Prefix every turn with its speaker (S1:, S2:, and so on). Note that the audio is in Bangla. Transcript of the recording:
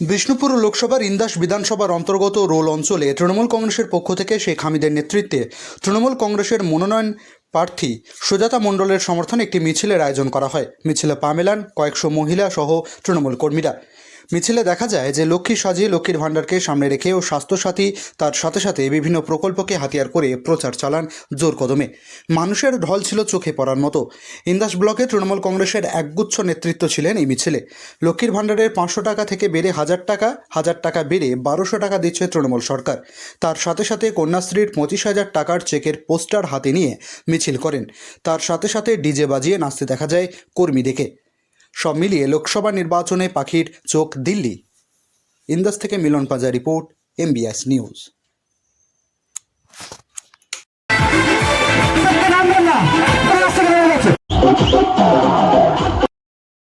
S1: বিষ্ণুপুর লোকসভার ইন্দাস বিধানসভার অন্তর্গত রোল অঞ্চলে তৃণমূল কংগ্রেসের পক্ষ থেকে শেখ হামিদের নেতৃত্বে তৃণমূল কংগ্রেসের মনোনয়ন প্রার্থী সুজাতা মণ্ডলের সমর্থনে একটি মিছিলের আয়োজন করা হয়। মিছিলে পা মেলান কয়েকশো মহিলা সহ তৃণমূল কর্মীরা। মিছিলে দেখা যায় যে লক্ষ্মী সাজিয়ে লক্ষ্মীর ভাণ্ডারকে সামনে রেখে ও স্বাস্থ্যসাথী তার সাথে সাথে বিভিন্ন প্রকল্পকে হাতিয়ার করে প্রচার চালান জোর কদমে। মানুষের ঢল ছিল চোখে পড়ার মতো। ইন্দাস ব্লকে তৃণমূল কংগ্রেসের একগুচ্ছ নেতৃত্ব ছিলেন এই মিছিলে। লক্ষ্মীর ভাণ্ডারের পাঁচশো টাকা থেকে বেড়ে হাজার টাকা হাজার টাকা বেড়ে বারোশো টাকা দিচ্ছে তৃণমূল সরকার। তার সাথে সাথে কন্যাশ্রীর পঁচিশ হাজার টাকার চেকের পোস্টার হাতে নিয়ে মিছিল করেন। তার সাথে সাথে ডিজে বাজিয়ে নাচতে দেখা যায় কর্মীদেরকে। সব মিলিয়ে লোকসভা নির্বাচনে পাখির চোখ দিল্লি। ইন্দাস থেকে মিলন পাজা রিপোর্ট এমবিএস নিউজ